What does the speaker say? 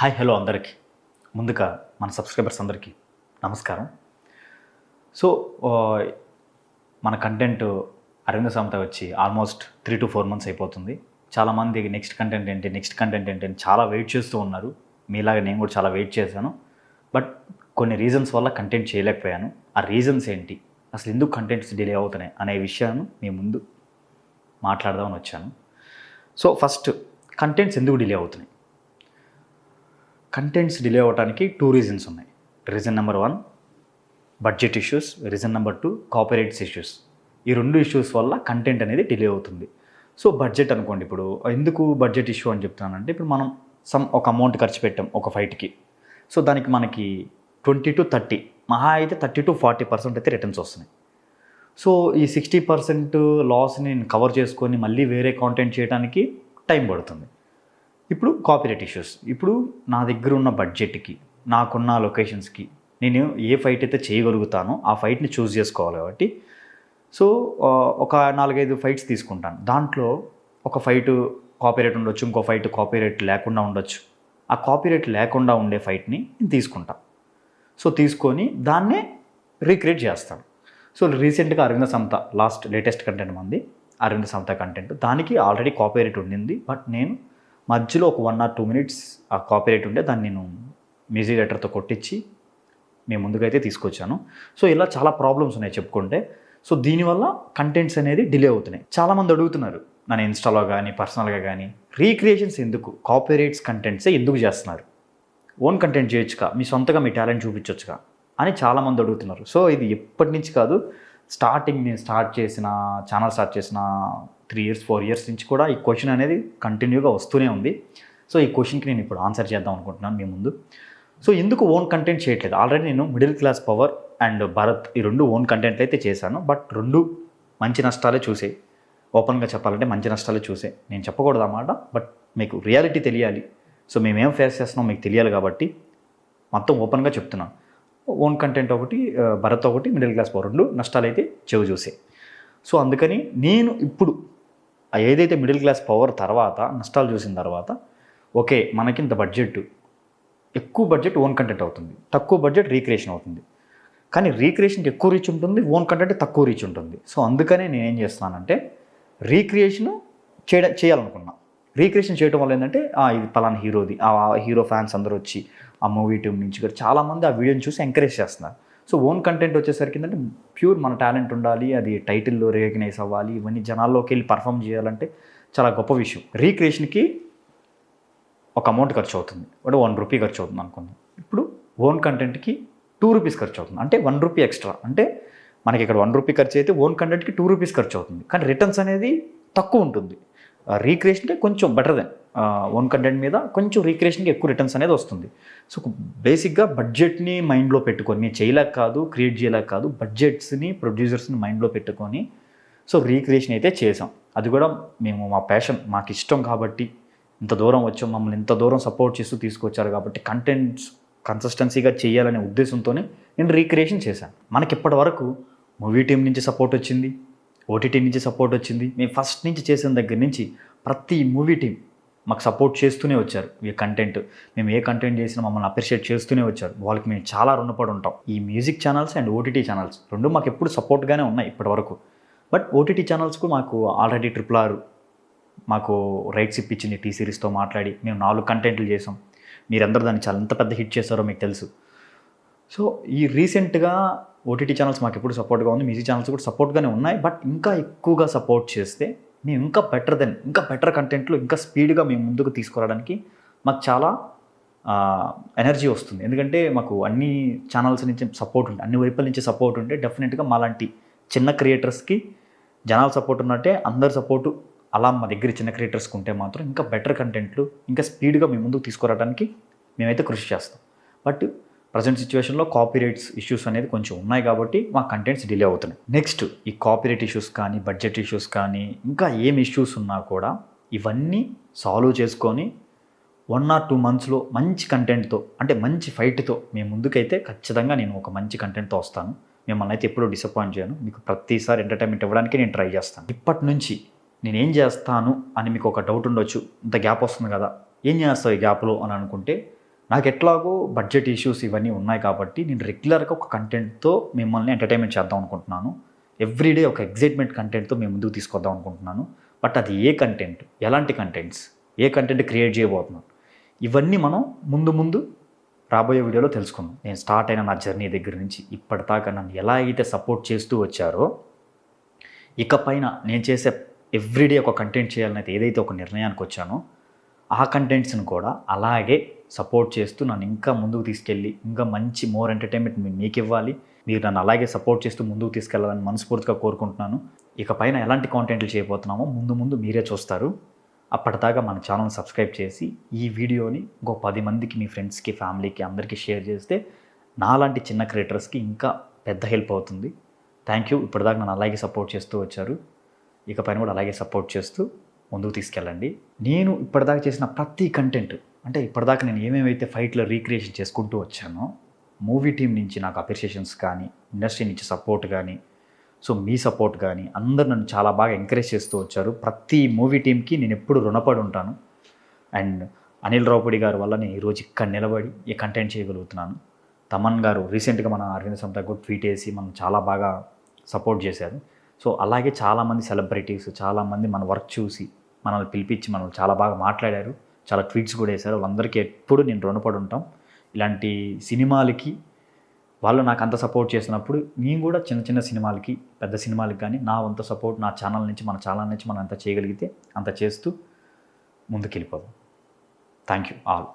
Hi hello అందరికీ. ముందుగా మన సబ్స్క్రైబర్స్ అందరికీ నమస్కారం. సో మన కంటెంట్ అరవింద సామెత వచ్చి almost three two four months అయిపోతుంది. చాలామంది నెక్స్ట్ కంటెంట్ ఏంటి నెక్స్ట్ కంటెంట్ ఏంటి అని చాలా వెయిట్ చేస్తూ ఉన్నారు. మీలాగా నేను కూడా చాలా వెయిట్ చేశాను. బట్ కొన్ని రీజన్స్ వల్ల కంటెంట్ చేయలేకపోయాను. ఆ రీజన్స్ ఏంటి అసలు ఎందుకు కంటెంట్స్ డిలే అవుతున్నాయి అనే విషయాన్ని మీ ముందు మాట్లాడదామని వచ్చాను. సో ఫస్ట్ కంటెంట్స్ ఎందుకు డిలే అవుతున్నాయి? కంటెంట్స్ డిలే అవ్వడానికి టూ రీజన్స్ ఉన్నాయి. Reason number one budget issues. Reason number two copyrights issues. ఈ రెండు ఇష్యూస్ వల్ల కంటెంట్ అనేది డిలే అవుతుంది. సో బడ్జెట్ అనుకోండి ఇప్పుడు. ఎందుకు బడ్జెట్ ఇష్యూ అని చెప్తున్నానంటే ఇప్పుడు మనం సమ్ ఒక అమౌంట్ ఖర్చు పెట్టాం ఒక ఫైట్కి. సో దానికి మనకి ట్వంటీ టు థర్టీ మహా అయితే థర్టీ టు ఫార్టీ పర్సెంట్ అయితే రిటర్న్స్ వస్తున్నాయి. సో ఈ సిక్స్టీ పర్సెంట్ లాస్ని నేను కవర్ చేసుకొని మళ్ళీ వేరే కాంటెంట్ చేయడానికి టైం పడుతుంది. ఇప్పుడు కాపీరైట్ ఇష్యూస్ ఇప్పుడు నా దగ్గర ఉన్న బడ్జెట్కి నాకున్న లొకేషన్స్కి నేను ఏ ఫైట్ అయితే చేయగలుగుతానో ఆ ఫైట్ని చూస్ చేసుకోవాలి కాబట్టి. సో ఒక నాలుగైదు ఫైట్స్ తీసుకుంటాను. దాంట్లో ఒక ఫైట్ కాపీరైట్ ఉండొచ్చు ఇంకో ఫైట్ కాపీరైట్ లేకుండా ఉండొచ్చు. ఆ కాపీరైట్ లేకుండా ఉండే ఫైట్ని నేను తీసుకుంటాను సో తీసుకొని దాన్నే రీక్రియేట్ చేస్తాను. సో రీసెంట్గా అరవింద సంత లాస్ట్ లేటెస్ట్ కంటెంట్ మంది అరవింద సంత కంటెంట్ దానికి ఆల్రెడీ కాపీరైట్ ఉండింది బట్ నేను మధ్యలో ఒక వన్ ఆర్ టూ మినిట్స్ ఆ కాపీరైట్ ఉంటే దాన్ని నేను మ్యూజిక్ డైరెక్టర్తో కొట్టించి మేము ముందుకైతే తీసుకొచ్చాను. సో ఇలా చాలా ప్రాబ్లమ్స్ ఉన్నాయి చెప్పుకుంటే. సో దీనివల్ల కంటెంట్స్ అనేది డిలే అవుతున్నాయి. చాలామంది అడుగుతున్నారు నన్ను ఇన్స్టాలో కానీ పర్సనల్గా కానీ రీక్రియేషన్స్ ఎందుకు? కాపీరైట్స్ కంటెంట్సే ఎందుకు చేస్తున్నారు? ఓన్ కంటెంట్ చేయొచ్చుగా? మీ సొంతగా మీ టాలెంట్ చూపించొచ్చుగా? అని చాలామంది అడుగుతున్నారు. సో ఇది ఎప్పటి నుంచి కాదు స్టార్టింగ్ నేను స్టార్ట్ చేసిన ఛానల్ స్టార్ట్ చేసిన త్రీ ఇయర్స్ ఫోర్ ఇయర్స్ నుంచి కూడా ఈ క్వశ్చన్ అనేది కంటిన్యూగా వస్తూనే ఉంది. సో ఈ క్వశ్చన్కి నేను ఇప్పుడు ఆన్సర్ చేద్దాం అనుకుంటున్నాను మీ ముందు. సో ఎందుకు ఓన్ కంటెంట్ చేయట్లేదు? ఆల్రెడీ నేను middle class power and Bharath ఈ రెండు ఓన్ కంటెంట్లు అయితే చేశాను. బట్ రెండు మంచి నష్టాలే చూసే ఓపెన్గా చెప్పాలంటే మంచి నష్టాలే చూసే నేను చెప్పకూడదు అన్నమాట బట్ మీకు రియాలిటీ తెలియాలి. సో మేమేం ఫేస్ చేస్తున్నాం మీకు తెలియాలి కాబట్టి మొత్తం ఓపెన్గా చెప్తున్నాను. ఓన్ కంటెంట్ ఒకటి భరత్ ఒకటి మిడిల్ క్లాస్ పవర్ రెండు చెవి చూసే. సో అందుకని నేను ఇప్పుడు ఆ ఏదైతే మిడిల్ క్లాస్ పవర్ తర్వాత నష్టాలు చూసిన తర్వాత ఓకే మనకి ఇంత బడ్జెట్ ఎక్కువ బడ్జెట్ ఓన్ కంటెంట్ అవుతుంది. తక్కువ బడ్జెట్ రీక్రియేషన్ అవుతుంది. కానీ రీక్రియేషన్కి ఎక్కువ రీచ్ ఉంటుంది ఓన్ కంటెంట్ తక్కువ రీచ్ ఉంటుంది. సో అందుకనే నేనేం చేస్తున్నానంటే రీక్రియేషన్ చేయడం చేయాలనుకున్నా. రీక్రియేషన్ చేయడం వల్ల ఏంటంటే ఇది పలానా హీరోది ఆ హీరో ఫ్యాన్స్ అందరూ వచ్చి ఆ మూవీ టీం నుంచి కూడా చాలామంది ఆ వీడియోని చూసి ఎంకరేజ్ చేస్తున్నారు. సో ఓన్ కంటెంట్ వచ్చేసరికి ఏంటంటే ప్యూర్ మన టాలెంట్ ఉండాలి అది టైటిల్లో రికగ్నైజ్ అవ్వాలి ఇవన్నీ జనాల్లోకి వెళ్ళి పర్ఫామ్ చేయాలంటే చాలా గొప్ప విషయం. రీక్రియేషన్కి ఒక అమౌంట్ ఖర్చు అవుతుంది. అంటే వన్ రూపీ ఖర్చు అవుతుంది అనుకుందాం. ఇప్పుడు ఓన్ కంటెంట్కి టూ రూపీస్ ఖర్చు అవుతుంది. అంటే వన్ రూపీ ఎక్స్ట్రా అంటే మనకి ఇక్కడ వన్ రూపీ ఖర్చు అయితే ఓన్ కంటెంట్కి టూ రూపీస్ ఖర్చు అవుతుంది. కానీ రిటర్న్స్ అనేది తక్కువ ఉంటుంది. రీక్రియేషన్కి కొంచెం బెటర్ దెన్ ఓన్ కంటెంట్ మీద కొంచెం రీక్రియేషన్కి ఎక్కువ రిటర్న్స్ అనేది వస్తుంది. సో బేసిక్గా బడ్జెట్ని మైండ్లో పెట్టుకొని నేను చేయలేక కాదు క్రియేట్ చేయలేక కాదు బడ్జెట్స్ని ప్రొడ్యూసర్స్ని మైండ్లో పెట్టుకొని సో రీక్రియేషన్ అయితే చేసాం అది కూడా మేము మా ప్యాషన్ మాకు ఇష్టం కాబట్టి ఇంత దూరం వచ్చాం మమ్మల్ని ఇంత దూరం సపోర్ట్ చేస్తూ తీసుకొచ్చారు కాబట్టి కంటెంట్స్ కన్సిస్టెన్సీగా చేయాలనే ఉద్దేశంతోనే నేను రీక్రియేషన్ చేశాను. మనకి ఇప్పటి వరకు మూవీ టీం నుంచి సపోర్ట్ వచ్చింది ఓటీటీ నుంచి సపోర్ట్ వచ్చింది. మేము ఫస్ట్ నుంచి చేసిన దగ్గర నుంచి ప్రతి మూవీ టీం మాకు సపోర్ట్ చేస్తూనే వచ్చారు. ఈ కంటెంట్ మేము ఏ కంటెంట్ చేసినా మమ్మల్ని అప్రిషియేట్ చేస్తూనే వచ్చారు. వాళ్ళకి మేము చాలా రుణపడి ఉంటాం. ఈ music channels and OTT channels రెండు మాకు ఎప్పుడు సపోర్ట్గానే ఉన్నాయి ఇప్పటివరకు. బట్ ఓటీటీ ఛానల్స్కు మాకు ఆల్రెడీ ట్రిపుల్ ఆర్ మాకు రైట్స్ ఇప్పించింది టీ సిరీస్తో మాట్లాడి మేము నాలుగు కంటెంట్లు చేసాం. మీరందరూ దాన్ని చాలా ఎంత పెద్ద హిట్ చేస్తారో మీకు తెలుసు. సో ఈ రీసెంట్గా ఓటీటీ ఛానల్స్ మాకు ఎప్పుడు సపోర్ట్గా ఉంది. మ్యూజిక్ ఛానల్స్ కూడా సపోర్ట్గానే ఉన్నాయి. బట్ ఇంకా ఎక్కువగా సపోర్ట్ చేస్తే మేము ఇంకా బెటర్ దెన్ ఇంకా బెటర్ కంటెంట్లు ఇంకా స్పీడ్గా మేము ముందుకు తీసుకురావడానికి మాకు చాలా ఎనర్జీ వస్తుంది. ఎందుకంటే మాకు అన్ని ఛానల్స్ నుంచి సపోర్ట్ ఉంటే అన్ని వైపుల నుంచి సపోర్ట్ ఉంటే డెఫినెట్గా మాలాంటి చిన్న క్రియేటర్స్కి జనాల సపోర్ట్ ఉన్నట్టే అందరి సపోర్టు అలా మా దగ్గర చిన్న క్రియేటర్స్కి ఉంటే మాత్రం ఇంకా బెటర్ కంటెంట్లు ఇంకా స్పీడ్గా మేము ముందుకు తీసుకురావడానికి మేమైతే కృషి చేస్తాం. బట్ ప్రజెంట్ సిచ్యువేషన్లో కాపీరైట్స్ ఇష్యూస్ అనేది కొంచెం ఉన్నాయి కాబట్టి మా కంటెంట్స్ డిలే అవుతున్నాయి. నెక్స్ట్ ఈ కాపీరైట్ ఇష్యూస్ కానీ బడ్జెట్ ఇష్యూస్ కానీ ఇంకా ఏం ఇష్యూస్ ఉన్నా కూడా ఇవన్నీ సాల్వ్ చేసుకొని వన్ ఆర్ టూ మంత్స్లో మంచి కంటెంట్తో అంటే మంచి ఫైట్తో మేము ముందుకైతే ఖచ్చితంగా నేను ఒక మంచి కంటెంట్తో వస్తాను. మిమ్మల్ని అయితే ఎప్పుడూ డిసప్పాయింట్ చేయను. మీకు ప్రతిసారి ఎంటర్టైన్మెంట్ ఇవ్వడానికి నేను ట్రై చేస్తాను. ఇప్పటి నుంచి నేను ఏం చేస్తాను అని మీకు ఒక డౌట్ ఉండొచ్చు. ఇంత గ్యాప్ వస్తుంది కదా. ఏం చేస్తావు ఈ గ్యాప్లో అని అనుకుంటే నాకు ఎట్లాగో బడ్జెట్ ఇష్యూస్ ఇవన్నీ ఉన్నాయి కాబట్టి నేను రెగ్యులర్గా ఒక కంటెంట్తో మిమ్మల్ని ఎంటర్టైన్మెంట్ చేద్దాం అనుకుంటున్నాను. ఎవ్రీడే ఒక ఎగ్జైట్మెంట్ కంటెంట్తో మేము ముందుకు తీసుకొద్దాం అనుకుంటున్నాను. బట్ అది ఏ కంటెంట్ ఎలాంటి కంటెంట్స్ ఏ కంటెంట్ క్రియేట్ చేయబోతున్నాను ఇవన్నీ మనం ముందు ముందు రాబోయే వీడియోలో తెలుసుకుందాం. నేను స్టార్ట్ అయిన నా జర్నీ దగ్గర నుంచి ఇప్పటిదాకా నన్ను ఎలా అయితే సపోర్ట్ చేస్తూ వచ్చారో ఇకపైన నేను చేసే ఎవ్రీడే ఒక కంటెంట్ చేయాలని అయితే ఏదైతే ఒక నిర్ణయానికి వచ్చానో ఆ కంటెంట్స్ని కూడా అలాగే సపోర్ట్ చేస్తూ నన్ను ఇంకా ముందుకు తీసుకెళ్ళి ఇంకా మంచి మోర్ ఎంటర్టైన్మెంట్ మీకు ఇవ్వాలి. మీరు నన్ను అలాగే సపోర్ట్ చేస్తూ ముందుకు తీసుకెళ్ళాలని మనస్ఫూర్తిగా కోరుకుంటున్నాను. ఇక పైన ఎలాంటి కాంటెంట్లు చేయబోతున్నామో ముందు ముందు మీరే చూస్తారు. అప్పటిదాకా మన ఛానల్ సబ్స్క్రైబ్ చేసి ఈ వీడియోని ఇంకో పది మందికి మీ ఫ్రెండ్స్కి ఫ్యామిలీకి అందరికీ షేర్ చేస్తే నాలాంటి చిన్న క్రియేటర్స్కి ఇంకా పెద్ద హెల్ప్ అవుతుంది. థ్యాంక్ యూ ఇప్పటిదాకా నన్ను అలాగే సపోర్ట్ చేస్తూ వచ్చారు. ఇక పైన కూడా అలాగే సపోర్ట్ చేస్తూ ముందుకు తీసుకెళ్ళండి. నేను ఇప్పటిదాకా చేసిన ప్రతి కంటెంట్ అంటే ఇప్పటిదాకా నేను ఏమేమైతే ఫైట్లో రీక్రియేషన్ చేసుకుంటూ వచ్చానో మూవీ టీం నుంచి నాకు అప్రిషియేషన్స్ కానీ ఇండస్ట్రీ నుంచి సపోర్ట్ కానీ సో మీ సపోర్ట్ కానీ అందరు నన్ను చాలా బాగా ఎంకరేజ్ చేస్తూ వచ్చారు. ప్రతి మూవీ టీంకి నేను ఎప్పుడు రుణపడి ఉంటాను. అండ్ అనిల్ రావుపడి గారి వల్ల నేను ఈరోజు ఇక్కడ నిలబడి ఈ కంటెంట్ చేయగలుగుతున్నాను. తమన్ గారు రీసెంట్గా మన అరవింద్ సంతకు ట్వీట్ వేసి మనం చాలా బాగా సపోర్ట్ చేశారు. సో అలాగే చాలామంది సెలబ్రిటీస్ చాలామంది మన వర్క్ చూసి మనల్ని పిలిపించి మనల్ని చాలా బాగా మాట్లాడారు. చాలా ట్వీట్స్ కూడా వేశారు. వాళ్ళందరికీ ఎప్పుడు నేను రుణపడి ఉంటాం. ఇలాంటి సినిమాలకి వాళ్ళు నాకు అంత సపోర్ట్ చేసినప్పుడు నేను కూడా చిన్న చిన్న సినిమాలకి పెద్ద సినిమాలకి కానీ నా వంత సపోర్ట్ నా ఛానల్ నుంచి మన ఛానల్ నుంచి మనం అంత చేయగలిగితే అంత చేస్తూ ముందుకెళ్ళిపోదాం. Thank you all.